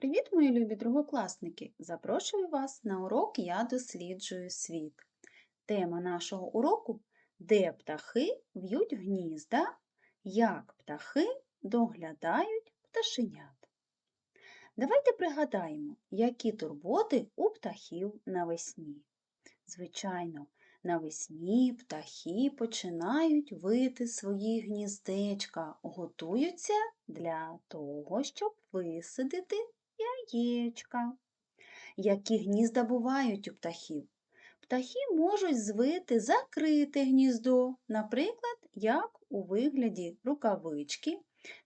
Привіт, мої любі другокласники! Запрошую вас на урок Я досліджую світ. Тема нашого уроку Де птахи в'ють гнізда, як птахи доглядають пташенят. Давайте пригадаємо, які турботи у птахів навесні. Звичайно, навесні птахи починають вити свої гніздечка, готуються для того, щоб висадити яєчка. Які гнізда бувають у птахів? Птахи можуть звити закрите гніздо, наприклад, як у вигляді рукавички,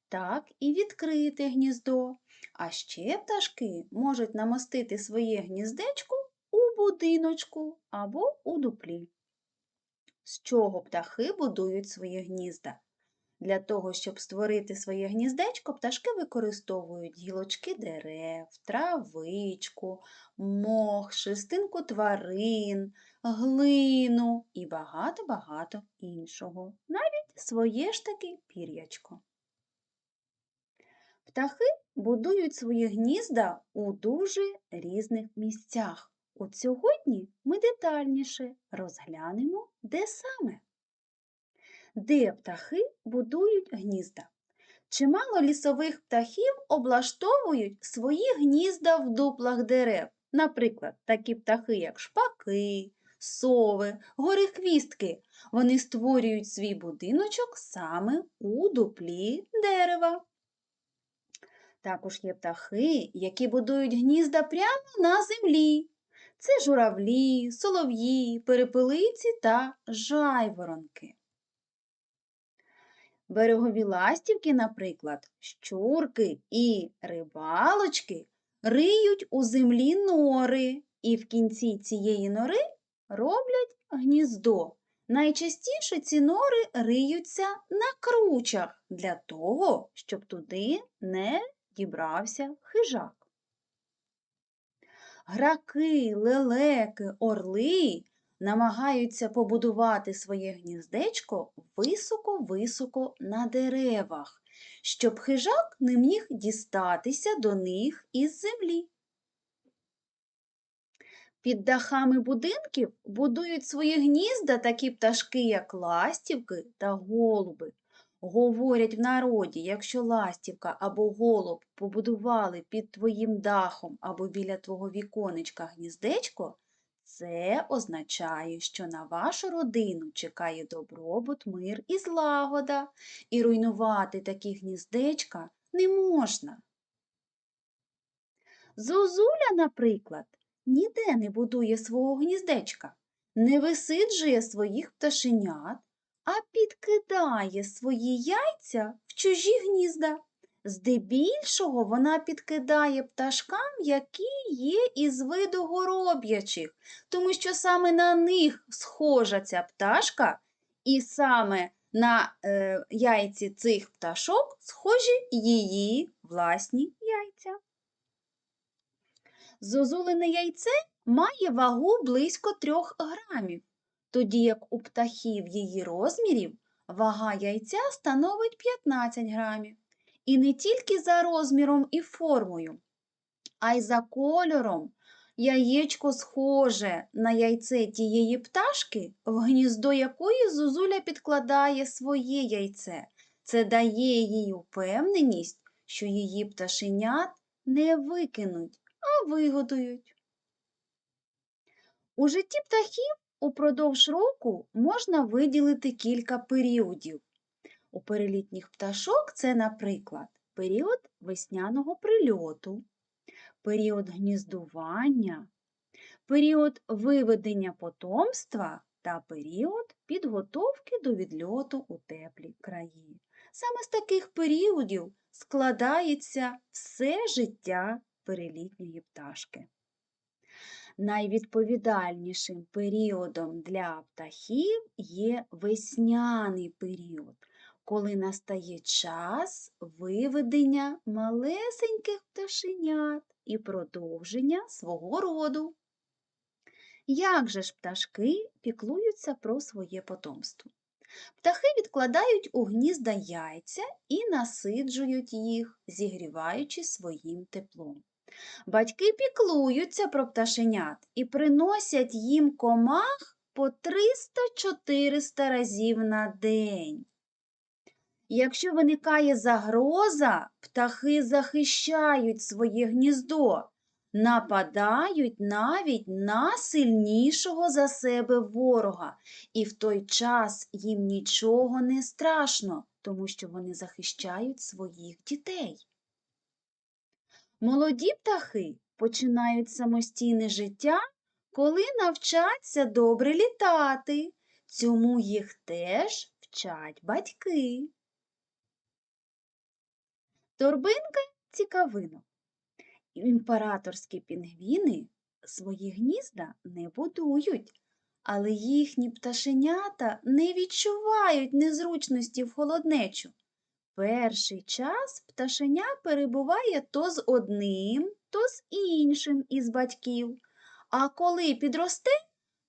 так і відкрите гніздо. А ще пташки можуть намостити своє гніздечко у будиночку або у дуплі. З чого птахи будують свої гнізда? Для того, щоб створити своє гніздечко, пташки використовують гілочки дерев, травичку, мох, шерстинку тварин, глину і багато-багато іншого, навіть своє ж таки пір'ячко. Птахи будують свої гнізда у дуже різних місцях. От сьогодні ми детальніше розглянемо, де саме де птахи будують гнізда. Чимало лісових птахів облаштовують свої гнізда в дуплах дерев. Наприклад, такі птахи, як шпаки, сови, горихвістки. Вони створюють свій будиночок саме у дуплі дерева. Також є птахи, які будують гнізда прямо на землі. Це журавлі, солов'ї, перепелиці та жайворонки. Берегові ластівки, наприклад, щурки і рибалочки риють у землі нори і в кінці цієї нори роблять гніздо. Найчастіше ці нори риються на кручах для того, щоб туди не дібрався хижак. Граки, лелеки, орли намагаються побудувати своє гніздечко високо-високо на деревах, щоб хижак не міг дістатися до них із землі. Під дахами будинків будують свої гнізда такі пташки, як ластівки та голуби. Говорять в народі, якщо ластівка або голуб побудували під твоїм дахом або біля твого віконечка гніздечко, це означає, що на вашу родину чекає добробут, мир і злагода, і руйнувати такі гніздечка не можна. Зозуля, наприклад, ніде не будує свого гніздечка, не висиджує своїх пташенят, а підкидає свої яйця в чужі гнізда. Здебільшого вона підкидає пташкам, які є із виду гороб'ячих, тому що саме на них схожа ця пташка, і саме на е, яйці цих пташок схожі її власні яйця. Зозулене яйце має вагу близько 3 грамів, тоді як у птахів її розмірів вага яйця становить 15 грамів. І не тільки за розміром і формою, а й за кольором. Яєчко схоже на яйце тієї пташки, в гніздо якої зозуля підкладає своє яйце. Це дає їй впевненість, що її пташенят не викинуть, а вигодують. У житті птахів упродовж року можна виділити кілька періодів. У перелітніх пташок це, наприклад, період весняного прильоту, період гніздування, період виведення потомства та період підготовки до відльоту у теплі краї. Саме з таких періодів складається все життя перелітньої пташки. Найвідповідальнішим періодом для птахів є весняний період коли настає час виведення малесеньких пташенят і продовження свого роду. Як же ж пташки піклуються про своє потомство? Птахи відкладають у гнізда яйця і насиджують їх, зігріваючи своїм теплом. Батьки піклуються про пташенят і приносять їм комах по 300-400 разів на день. Якщо виникає загроза, птахи захищають своє гніздо, нападають навіть на сильнішого за себе ворога, і в той час їм нічого не страшно, тому що вони захищають своїх дітей. Молоді птахи починають самостійне життя, коли навчаться добре літати. Цьому їх теж вчать батьки. Торбинка цікавинок. Імператорські пінгвіни свої гнізда не будують, але їхні пташенята не відчувають незручності в холоднечу. Перший час пташеня перебуває то з одним, то з іншим із батьків, а коли підросте,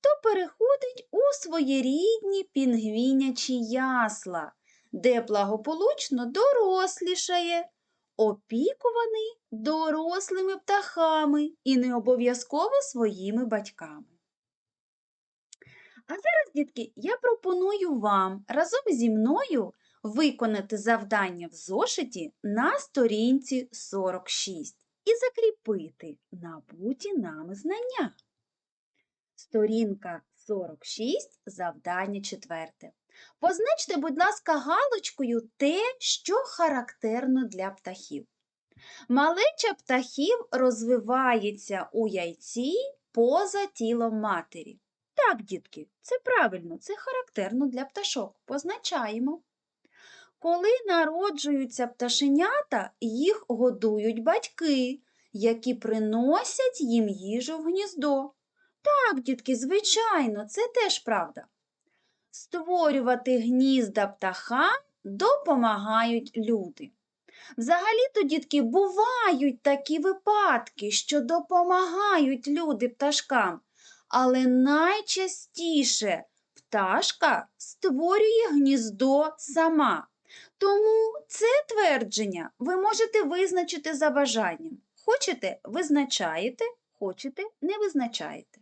то переходить у своєрідні пінгвінячі ясла, де благополучно дорослішає, опікуваний дорослими птахами і не обов'язково своїми батьками. А зараз, дітки, я пропоную вам разом зі мною виконати завдання в зошиті на сторінці 46 і закріпити набуті нами знання. Сторінка 46, завдання четверте. Позначте, будь ласка, галочкою те, що характерно для птахів. Малеча птахів розвивається у яйці поза тілом матері. Так, дітки, це правильно, це характерно для пташок. Позначаємо. Коли народжуються пташенята, їх годують батьки, які приносять їм їжу в гніздо. Так, дітки, звичайно, це теж правда. Створювати гнізда птахам допомагають люди. Взагалі-то, дітки, бувають такі випадки, що допомагають люди пташкам, але найчастіше пташка створює гніздо сама. Тому це твердження ви можете визначити за бажанням. Хочете визначаєте, хочете не визначаєте.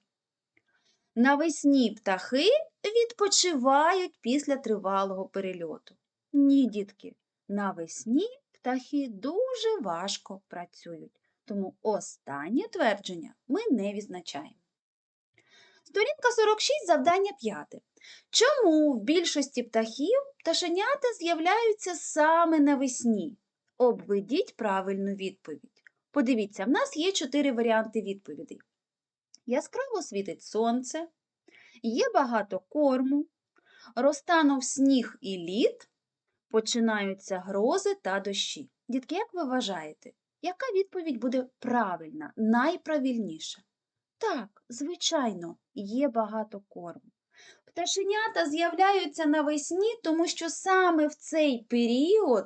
Навесні птахи відпочивають після тривалого перельоту. Ні, дітки, навесні птахи дуже важко працюють, тому останнє твердження ми не відзначаємо. Сторінка 46, завдання 5. Чому в більшості птахів пташенята з'являються саме навесні? Обведіть правильну відповідь. Подивіться, в нас є чотири варіанти відповідей. Яскраво світить сонце, є багато корму, розтанув сніг і лід, починаються грози та дощі. Дітки, як ви вважаєте, яка відповідь буде правильна, найправильніша? Так, звичайно, є багато корму. Пташенята з'являються навесні, тому що саме в цей період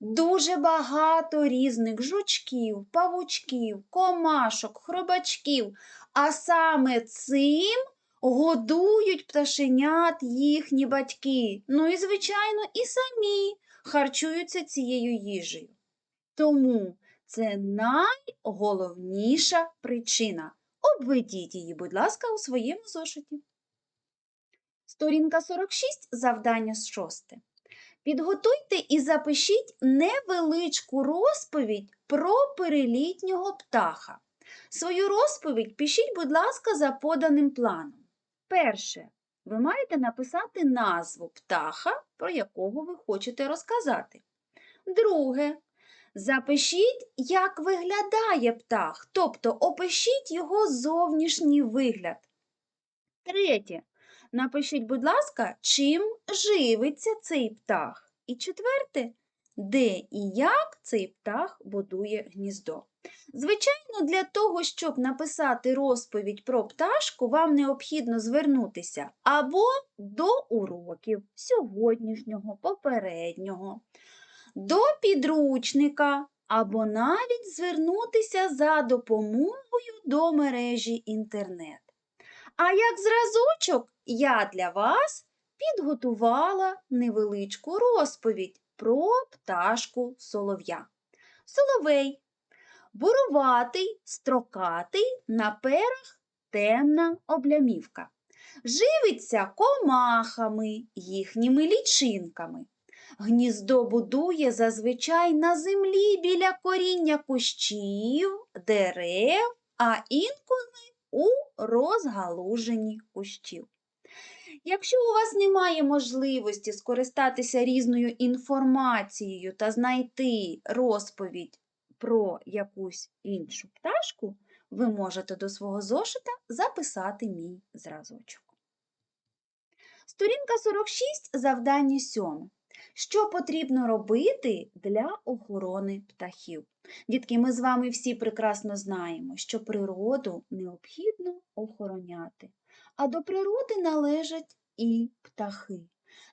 дуже багато різних жучків, павучків, комашок, хробачків, а саме цим годують пташенят їхні батьки. Ну і, звичайно, і самі харчуються цією їжею. Тому це найголовніша причина. Обведіть її, будь ласка, у своєму зошиті. Сторінка 46, завдання 6. Підготуйте і запишіть невеличку розповідь про перелітнього птаха. Свою розповідь пишіть, будь ласка, за поданим планом. Перше, ви маєте написати назву птаха, про якого ви хочете розказати. Друге, запишіть, як виглядає птах, тобто опишіть його зовнішній вигляд. Третє, напишіть, будь ласка, чим живиться цей птах. І четверте, де і як цей птах будує гніздо. Звичайно, для того, щоб написати розповідь про пташку, вам необхідно звернутися або до уроків сьогоднішнього, попереднього, до підручника, або навіть звернутися за допомогою до мережі інтернет. А як зразочок я для вас підготувала невеличку розповідь про пташку солов'я. Соловей Буруватий, строкатий, на перах темна облямівка. Живиться комахами, їхніми лічинками. Гніздо будує зазвичай на землі біля коріння кущів, дерев, а інколи у розгалуженні кущів. Якщо у вас немає можливості скористатися різною інформацією та знайти розповідь про якусь іншу пташку, ви можете до свого зошита записати мій зразочок. Сторінка 46, завдання 7. Що потрібно робити для охорони птахів? Дітки, ми з вами всі прекрасно знаємо, що природу необхідно охороняти, а до природи належать і птахи.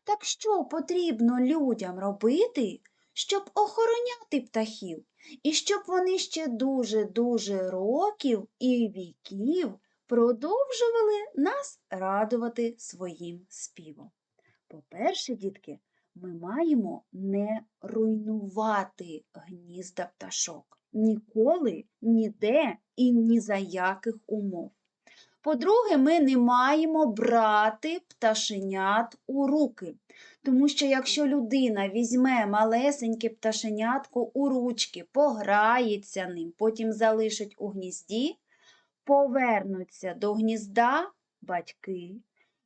Так що потрібно людям робити, щоб охороняти птахів, і щоб вони ще дуже-дуже років і віків продовжували нас радувати своїм співом? По-перше, дітки, ми маємо не руйнувати гнізда пташок ніколи, ніде і ні за яких умов. По-друге, ми не маємо брати пташенят у руки, тому що якщо людина візьме малесеньке пташенятко у ручки, пограється ним, потім залишить у гнізді, повернуться до гнізда батьки,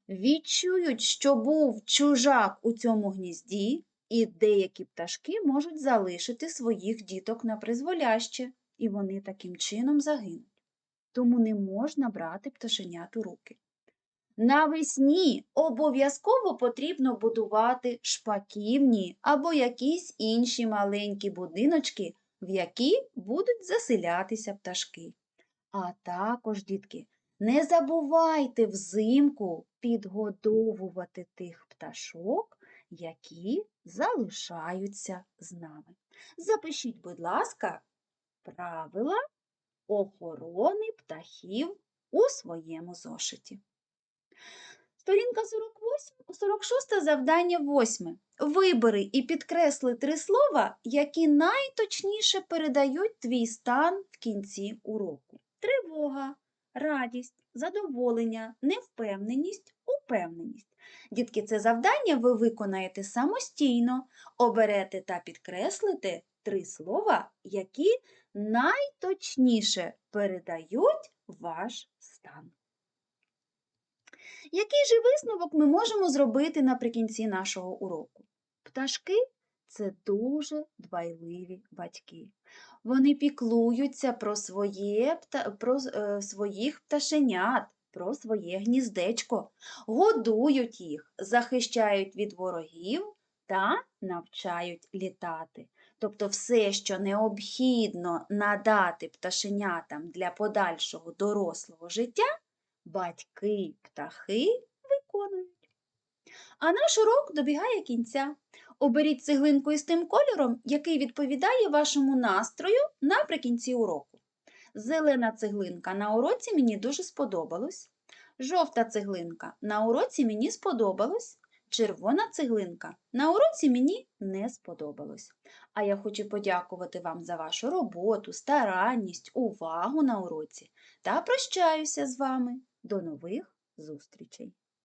відчують, що був чужак у цьому гнізді, і деякі пташки можуть залишити своїх діток на призволяще, і вони таким чином загинуть. Тому не можна брати пташенят у руки. Навесні обов'язково потрібно будувати шпаківні або якісь інші маленькі будиночки, в які будуть заселятися пташки. А також, дітки, не забувайте взимку підгодовувати тих пташок, які залишаються з нами. Запишіть, будь ласка, правила охорони птахів у своєму зошиті. Сторінка 48, 46 завдання 8. Вибери і підкресли три слова, які найточніше передають твій стан в кінці уроку. Тривога, радість, задоволення, невпевненість, упевненість. Дітки, це завдання ви виконаєте самостійно, оберете та підкреслите три слова, які найточніше передають ваш стан. Який же висновок ми можемо зробити наприкінці нашого уроку? Пташки це дуже дбайливі батьки. Вони піклуються про, своє, про е, своїх пташенят, про своє гніздечко, годують їх, захищають від ворогів та навчають літати. Тобто все, що необхідно надати пташенятам для подальшого дорослого життя, батьки птахи виконують. А наш урок добігає кінця. Оберіть цеглинку із тим кольором, який відповідає вашому настрою наприкінці уроку. Зелена цеглинка на уроці мені дуже сподобалось. Жовта цеглинка на уроці мені сподобалось. Червона цеглинка на уроці мені не сподобалось. А я хочу подякувати вам за вашу роботу, старанність, увагу на уроці та прощаюся з вами. До нових зустрічей!